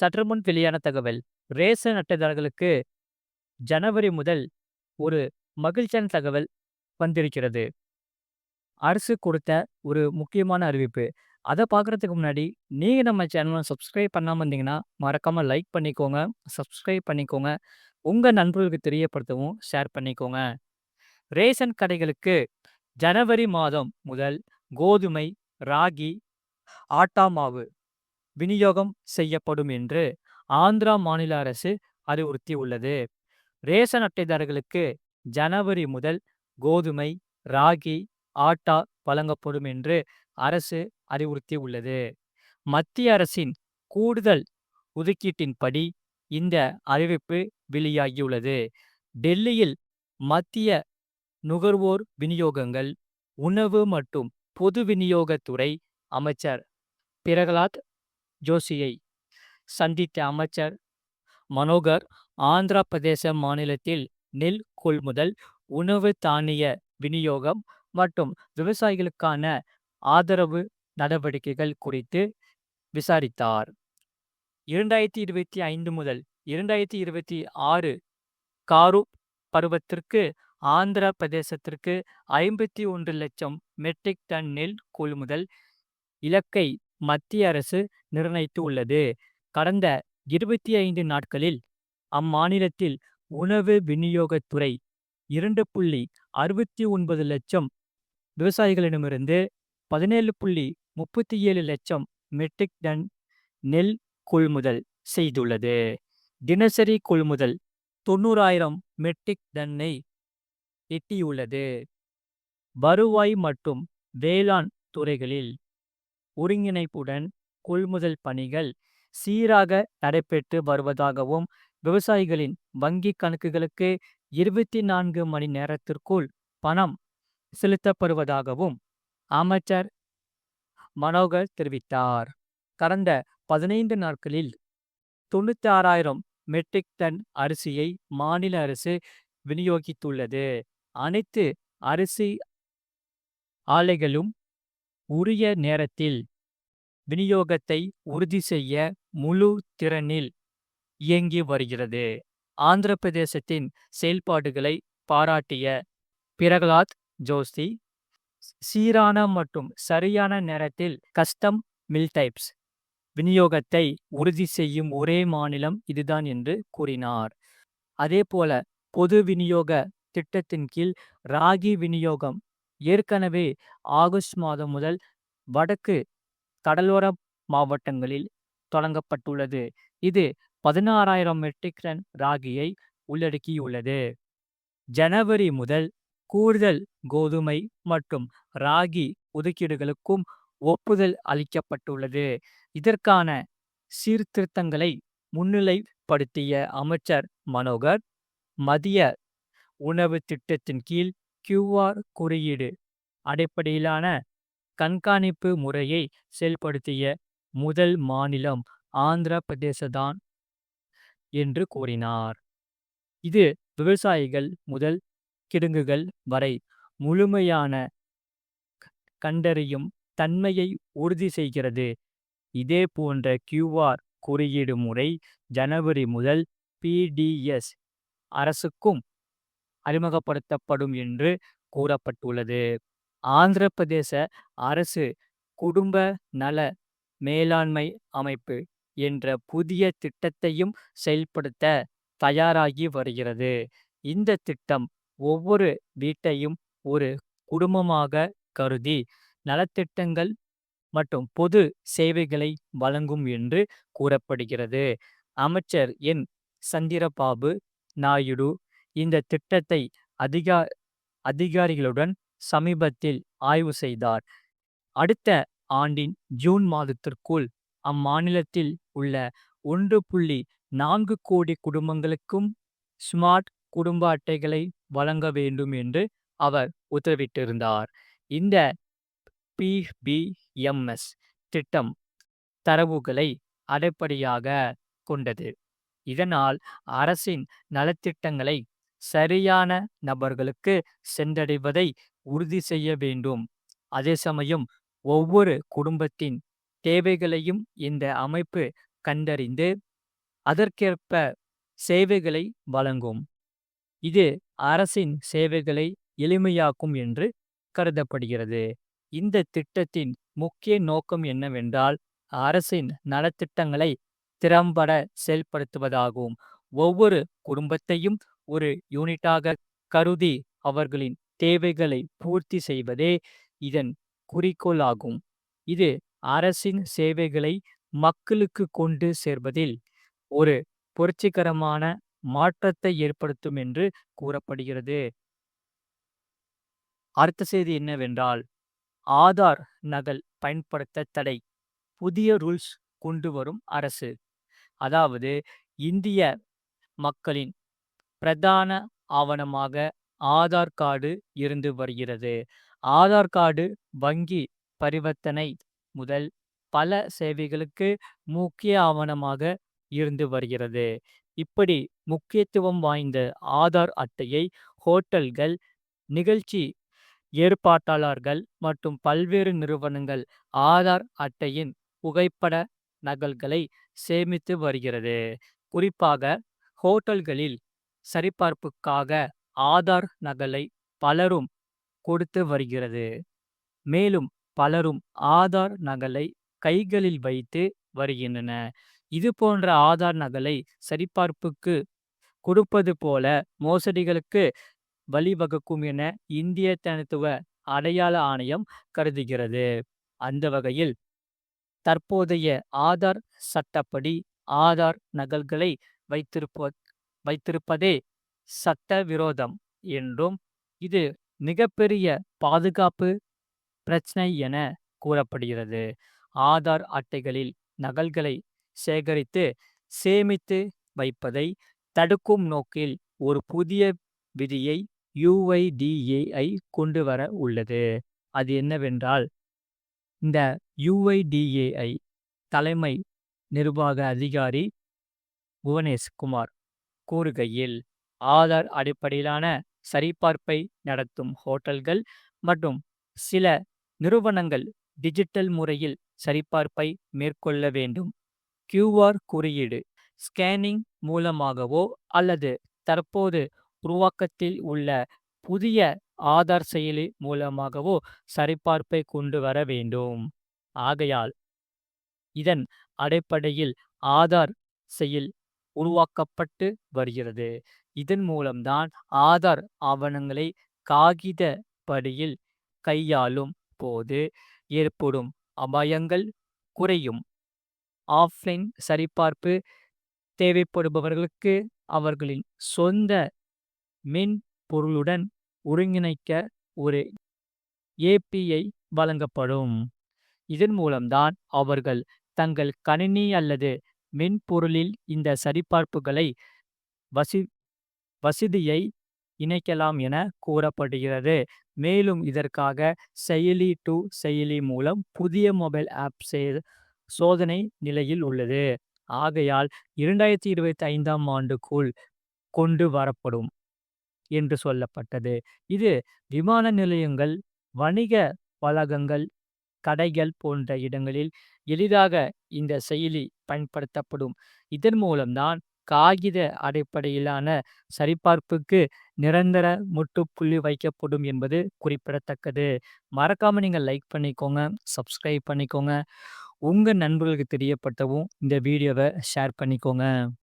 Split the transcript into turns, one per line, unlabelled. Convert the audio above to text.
சற்றுமுன் வெளியான தகவல். ரேஷன் அட்டைதாரர்களுக்கு ஜனவரி முதல் ஒரு மகிழ்ச்சியான தகவல் வந்திருக்கிறது. அரசு கொடுத்த ஒரு முக்கியமான அறிவிப்பு. அதை பார்க்குறதுக்கு முன்னாடி நீங்கள் நம்ம சேனலை சப்ஸ்கிரைப் பண்ணாமல் இருந்தீங்கன்னா மறக்காமல் லைக் பண்ணிக்கோங்க. சப்ஸ்கிரைப் பண்ணிக்கோங்க. உங்கள் நண்பர்களுக்கு தெரியப்படுத்தவும் ஷேர் பண்ணிக்கோங்க. ரேஷன் கடைகளுக்கு ஜனவரி மாதம் முதல் கோதுமை ராகி ஆட்டா மாவு விநியோகம் செய்யப்படும் என்று ஆந்திரா மாநில அரசு அறிவுறுத்தி உள்ளது ரேஷன் அட்டைதாரர்களுக்கு ஜனவரி முதல் கோதுமை ராகி ஆட்டா வழங்கப்படும் என்று அரசு அறிவுறுத்தி உள்ளது மத்திய அரசின் கூடுதல் ஒதுக்கீட்டின்படி இந்த அறிவிப்பு வெளியாகியுள்ளது. டெல்லியில் மத்திய நுகர்வோர் விநியோகங்கள் உணவு மற்றும் பொது விநியோகத்துறை அமைச்சர் பிரகலாத் ஜோஷியை சந்தித்த அமைச்சர் மனோகர் ஆந்திர பிரதேச மாநிலத்தில் நெல் கொள்முதல் உணவு தானிய விநியோகம் மற்றும் விவசாயிகளுக்கான ஆதரவு நடவடிக்கைகள் குறித்து விசாரித்தார். இரண்டாயிரத்தி இருபத்தி ஐந்து முதல் இரண்டாயிரத்தி இருபத்தி ஆறு காரு பருவத்திற்கு ஆந்திர பிரதேசத்திற்கு ஐம்பத்தி ஒன்று லட்சம் மெட்ரிக் டன் நெல் கொள்முதல் இலக்கை மத்திய அரசு நிர்ணயித்து உள்ளது. கடந்த இருபத்தி ஐந்து நாட்களில் அம்மாநிலத்தில் உணவு விநியோகத்துறை இரண்டு புள்ளி அறுபத்தி ஒன்பது லட்சம் விவசாயிகளிடமிருந்து பதினேழு புள்ளி முப்பத்தி ஏழு லட்சம் மெட்ரிக் டன் நெல் கொள்முதல் செய்துள்ளது. தினசரி கொள்முதல் தொண்ணூறாயிரம் மெட்ரிக் டன்னை எட்டியுள்ளது. வருவாய் மற்றும் வேளாண் துறைகளில் ஒருங்கிணைப்புடன் கொள்முதல் பணிகள் சீராக நடைபெற்று வருவதாகவும் விவசாயிகளின் வங்கி கணக்குகளுக்கு இருபத்தி நான்கு மணி நேரத்திற்குள் பணம் செலுத்தப்படுவதாகவும் அமைச்சர் மனோகர் தெரிவித்தார். கடந்த பதினைந்து நாட்களில் தொண்ணூத்தி ஆறாயிரம் மெட்ரிக் டன் அரிசியை மாநில அரசு விநியோகித்துள்ளது. அனைத்து அரிசி ஆலைகளும் உரிய நேரத்தில் விநியோகத்தை உறுதி செய்ய முழு திறனில் இயங்கி வருகிறது. ஆந்திர பிரதேசத்தின் செயல்பாடுகளை பாராட்டிய பிரகலாத் ஜோஷி சீரான மற்றும் சரியான நேரத்தில் கஸ்டம் மில் டைப்ஸ் விநியோகத்தை உறுதி செய்யும் ஒரே மாநிலம் இதுதான் என்று கூறினார். அதேபோல பொது விநியோக திட்டத்தின் கீழ் ராகி விநியோகம் ஏற்கனவே ஆகஸ்ட் மாதம் முதல் வடக்கு கடலோர மாவட்டங்களில் தொடங்கப்பட்டுள்ளது. இது பதினாறாயிரம் மெட்ரிக் டன் ராகியை உள்ளடக்கியுள்ளது. ஜனவரி முதல் கூடுதல் கோதுமை மற்றும் ராகி ஒதுக்கீடுகளுக்கும் ஒப்புதல் அளிக்கப்பட்டுள்ளது. இதற்கான சீர்திருத்தங்களை முன்னிலைப்படுத்திய அமைச்சர் மனோகர் மதிய உணவு திட்டத்தின் கீழ் கியூஆர் குறியீடு அடிப்படையிலான கண்காணிப்பு முறையை செயல்படுத்திய முதல் மாநிலம் ஆந்திர பிரதேசதான் என்று கூறினார். இது விவசாயிகள் முதல் கிடங்குகள் வரை முழுமையான கண்டறியும் தன்மையை உறுதி செய்கிறது. இதே போன்ற கியூஆர் குறியீடு முறை ஜனவரி முதல் பிடிஎஸ் அரசுக்கும் அறிமுகப்படுத்தப்படும் என்று கூறப்பட்டுள்ளது. ஆந்திர பிரதேச அரசு குடும்ப நல மேலாண்மை அமைப்பு என்ற புதிய திட்டத்தையும் செயல்படுத்த தயாராகி வருகிறது. இந்த திட்டம் ஒவ்வொரு வீட்டையும் ஒரு குடும்பமாக கருதி நலத்திட்டங்கள் மற்றும் பொது சேவைகளை வழங்கும் என்று கூறப்படுகிறது. அமைச்சர் என். சந்திரபாபு நாயுடு இந்த திட்டத்தை அதிகா அதிகாரிகளுடன் சமீபத்தில் ஆய்வு செய்தார். அடுத்த ஆண்டின் ஜூன் மாதத்திற்குள் அம்மாநிலத்தில் உள்ள ஒன்று புள்ளி நான்கு கோடி குடும்பங்களுக்கும் ஸ்மார்ட் குடும்ப அட்டைகளை வழங்க வேண்டும் என்று அவர் உத்தரவிட்டிருந்தார். இந்த பிபிஎம்எஸ் திட்டம் தரவுகளை அடிப்படையாக கொண்டது. இதனால் அரசின் நலத்திட்டங்களை சரியான நபர்களுக்கு சென்றடைவதை உறுதி செய்ய வேண்டும் அதே சமயம் ஒவ்வொரு குடும்பத்தின் தேவைகளையும் இந்த அமைப்பு கண்டறிந்து அதற்கேற்ப சேவைகளை வழங்கும். இது அரசின் சேவைகளை எளிமையாக்கும் என்று கருதப்படுகிறது. இந்த திட்டத்தின் முக்கிய நோக்கம் என்னவென்றால், அரசின் நலத்திட்டங்களை திறம்பட செயல்படுத்துவதாகும். ஒவ்வொரு குடும்பத்தையும் ஒரு யூனிட்டாக கருதி அவர்களின் தேவைகளை பூர்த்தி செய்வதே இதன் குறிக்கோள் ஆகும். இது அரசின் சேவைகளை மக்களுக்கு கொண்டு சேர்வதில் ஒரு புரட்சிகரமான மாற்றத்தை ஏற்படுத்தும் என்று கூறப்படுகிறது. அடுத்த செய்தி என்னவென்றால், ஆதார் நகல் பயன்படுத்த தடை. புதிய ரூல்ஸ் கொண்டு வரும் அரசு. அதாவது இந்திய மக்களின் பிரதான ஆவணமாக ஆதார் கார்டு இருந்து வருகிறது. ஆதார் கார்டு வங்கி பரிவர்த்தனை முதல் பல சேவைகளுக்கு முக்கிய ஆவணமாக இருந்து வருகிறது. இப்படி முக்கியத்துவம் வாய்ந்த ஆதார் அட்டையை ஹோட்டல்கள், நிகழ்ச்சி ஏற்பாட்டாளர்கள் மற்றும் பல்வேறு நிறுவனங்கள் ஆதார் அட்டையின் புகைப்பட நகல்களை சேமித்து வருகிறது. குறிப்பாக ஹோட்டல்களில் சரிபார்ப்புக்காக ஆதார் நகலை பலரும் கொடுத்து வருகிறது. மேலும் பலரும் ஆதார் நகலை கைகளில் வைத்து வருகின்றன. இது போன்ற ஆதார் நகலை சரிபார்ப்புக்கு கொடுப்பது போல மோசடிகளுக்கு வழிவகுக்கும் என இந்திய தனித்துவ அடையாள ஆணையம் கருதுகிறது. அந்த வகையில் தற்போதைய ஆதார் சட்டப்படி ஆதார் நகல்களை வைத்திருப்ப வைத்திருப்பதே சட்டவிரோதம் என்றும், இது மிகப்பெரிய பாதுகாப்பு பிரச்சனை என கூறப்படுகிறது. ஆதார் அட்டைகளில் நகல்களை சேகரித்து சேமித்து வைப்பதை தடுக்கும் நோக்கில் ஒரு புதிய விதியை யுஐடிஏஐ கொண்டு வர உள்ளது. அது என்னவென்றால், இந்த யுஐடிஏஐ தலைமை நிர்வாக அதிகாரி புவனேஷ்குமார் கூறுகையில், ஆதார் அடிப்படையிலான சரிபார்ப்பை நடத்தும் ஹோட்டல்கள் மற்றும் சில நிறுவனங்கள் டிஜிட்டல் முறையில் சரிபார்ப்பை மேற்கொள்ள வேண்டும். கியூஆர் குறியீடு ஸ்கேனிங் மூலமாகவோ அல்லது தற்போது உருவாக்கத்தில் உள்ள புதிய ஆதார் செயலி மூலமாகவோ சரிபார்ப்பை கொண்டு வர வேண்டும். ஆகையால், இதன் அடிப்படையில் ஆதார் செயல் உருவாக்கப்பட்டு வருகிறது. இதன் மூலம்தான் ஆதார் ஆவணங்களை காகித படியில் கையாளும் போது ஏற்படும் அபாயங்கள் குறையும். ஆஃப்லைன் சரிபார்ப்பு தேவைப்படுபவர்களுக்கு அவர்களின் சொந்த மின் பொருளுடன் ஒருங்கிணைக்க ஒரு ஏபிஐ வழங்கப்படும். இதன் மூலம்தான் அவர்கள் தங்கள் கணினி அல்லது மென்பொருளில் இந்த சரிபார்ப்புகளை வசி வசதியை இணைக்கலாம் என கூறப்படுகிறது. மேலும் இதற்காக செயலி டு செயலி மூலம் புதிய மொபைல் ஆப் சோதனை நிலையில் உள்ளது. ஆகையால், 2025ஆம் ஆண்டுக்குள் கொண்டு வரப்படும் என்று சொல்லப்பட்டது. இது விமான நிலையங்கள், வணிக வளாகங்கள், கடைகள் போன்ற இடங்களில் எளிதாக இந்த செயலி பயன்படுத்தப்படும். இதன் மூலம் தான் காகித அடிப்படையிலான சரிபார்ப்புக்கு நிரந்தர முட்டுப்புள்ளி வைக்கப்படும் என்பது குறிப்பிடத்தக்கது. மறக்காம நீங்கள் லைக் பண்ணிக்கோங்க, சப்ஸ்கிரைப் பண்ணிக்கோங்க. உங்கள் நண்பர்களுக்கு தெரியப்பட்டவும் இந்த வீடியோவை ஷேர் பண்ணிக்கோங்க.